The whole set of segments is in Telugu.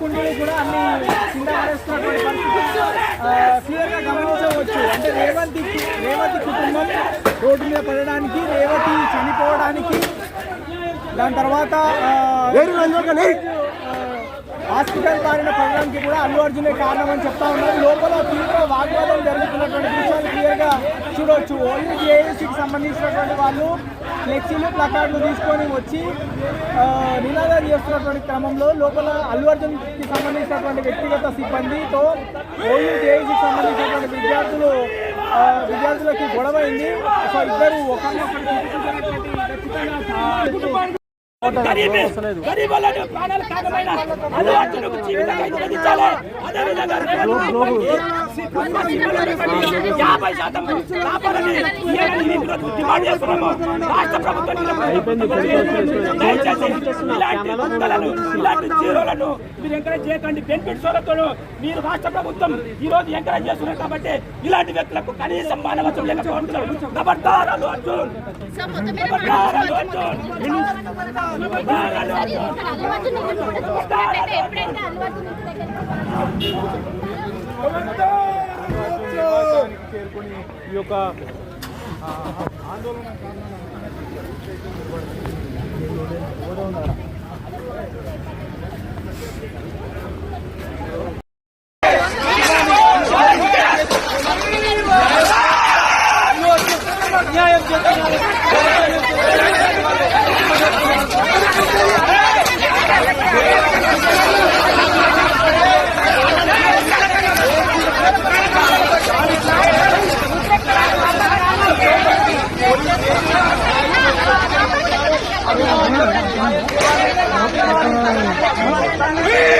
కుండీలు కూడా అన్ని కింద పడేస్తున్నటువంటి పరిస్థితి క్లియర్గా గమనించవచ్చు. అంటే రేవంతి రేవతి కుటుంబం రోడ్డు మీద పడడానికి రేవతి చనిపోవడానికి దాని తర్వాత హాస్పిటల్ బారిన పడడానికి కూడా అల్లు అర్జునే కారణం అని చెప్తా ఉన్నారు. లోపల తీవ్ర వాగ్వాదం జరుగుతున్నటువంటి విషయాలు చూడవచ్చు ఓన్లీ జేఏసీకి సంబంధించినటువంటి వాళ్ళు ఫ్లెక్సీలు ప్లకార్డులు తీసుకొని వచ్చి ఆ, నినాదాలు చేస్తున్నటువంటి క్రమంలో లోపల అల్లు అర్జున్కి సంబంధించినటువంటి వ్యక్తిగత సిబ్బందితో ఓన్లీ జేఏసీకి సంబంధించినటువంటి విద్యార్థులు విద్యార్థులకి గొడవ అయింది సో ఇద్దరు ఒకరినొకరు ఖచ్చితంగా గరీబులను ప్రాణాలు యాభై శాతం కాపాలని ఇయ్యాలని ఈ రోజు డిమాండ్ చేస్తున్నాము. రాష్ట్ర ప్రభుత్వం దయచేసి ఇలాంటి ఇలాంటి జీరోలను మీరు ఎంకరేజ్ చేయకండి. మీరు రాష్ట్ర ప్రభుత్వం ఈ రోజు ఎంకరేజ్ చేస్తున్నారు కాబట్టి ఇలాంటి వ్యక్తులకు కనీసం మానవత్వం లేకపోవడం ఖబర్దార్ అల్లు యొక్క ఆందోళన చేరుకుని ఈ యొక్క Yeah!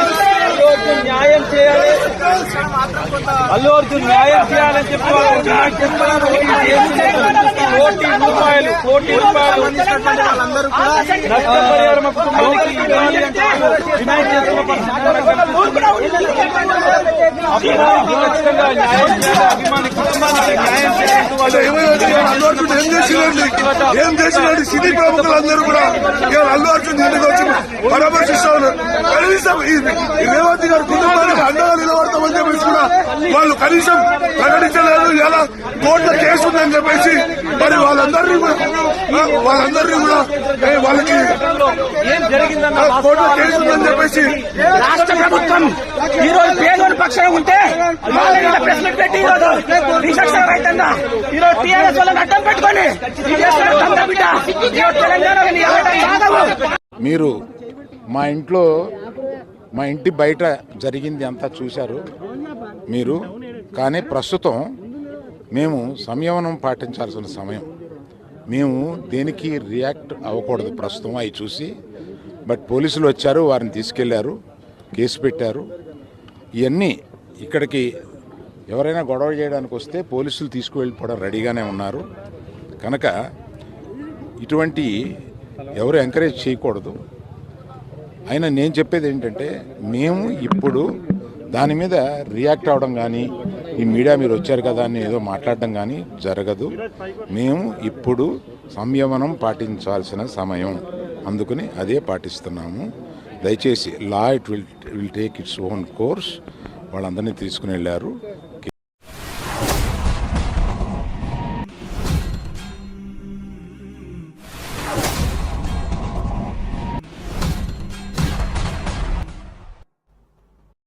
అల్లు అర్జున్ న్యాయం చేయాలని చెప్పి. కోటి రూపాయలు కోటి రూపాయలు నష్టపరిహారం కుటుంబానికి ఇవ్వాలి అంటే డిమాండ్ చేస్తున్న అభిమానికి ఖచ్చితంగా న్యాయం చేయాలి అభిమాని కుటుంబానికి న్యాయం చేయాలి వాళ్ళు అల్లు అర్జున్ ఏం చేసినండి ఏం చేసినండి సినీ ప్రముఖులందరూ కూడా అల్లు అర్జున్ ఇంటికి వచ్చి పరామర్శిస్తా ఉన్నారు కనీసం రేవంత్ గారి కుటుంబానికి అండగా నిలబడతామని చెప్పేసి కూడా వాళ్ళు కనీసం ప్రకటించలేదు. ఇలా కోర్టులో కేసు ఉందని చెప్పేసి మరి వాళ్ళందరినీ కూడా వాళ్ళందరినీ కూడా వాళ్ళకి ఏం జరిగిందన్న ఆ, కోర్టులో కేసు ఉందని చెప్పేసి రాష్ట్ర ప్రభుత్వం ఈ రోజు పేదోని పక్షాన ఉంటే ప్రెస్ మీట్ పెట్టి ఈ రోజు విచక్షణ రైతంగా ఈ రోజు టీఆర్ఎస్ వాళ్ళని అడ్డం పెట్టుకొని తెలంగాణ యాదవ్ మీరు మా ఇంట్లో మా ఇంటి బయట జరిగింది అంతా చూశారు మీరు. కానీ ప్రస్తుతం మేము సంయమనం పాటించాల్సిన సమయం. మేము దేనికి రియాక్ట్ అవ్వకూడదు ప్రస్తుతం అవి చూసి. బట్ పోలీసులు వచ్చారు వారిని తీసుకెళ్ళారు కేసు పెట్టారు. ఇవన్నీ ఇక్కడికి ఎవరైనా గొడవ చేయడానికి వస్తే పోలీసులు తీసుకువెళ్ళిపోవడం రెడీగానే ఉన్నారు. కనుక ఇటువంటి ఎవరు ఎంకరేజ్ చేయకూడదు. అయినా నేను చెప్పేది ఏంటంటే మేము ఇప్పుడు దాని మీద రియాక్ట్ అవ్వడం కానీ ఈ మీడియా మీరు వచ్చారు కదా అని ఏదో మాట్లాడడం కానీ జరగదు. మేము ఇప్పుడు సంయమనం పాటించాల్సిన సమయం. అందుకని అదే పాటిస్తున్నాము. దయచేసి law it will will take its own course. వాళ్ళందరినీ తీసుకుని వెళ్ళారు.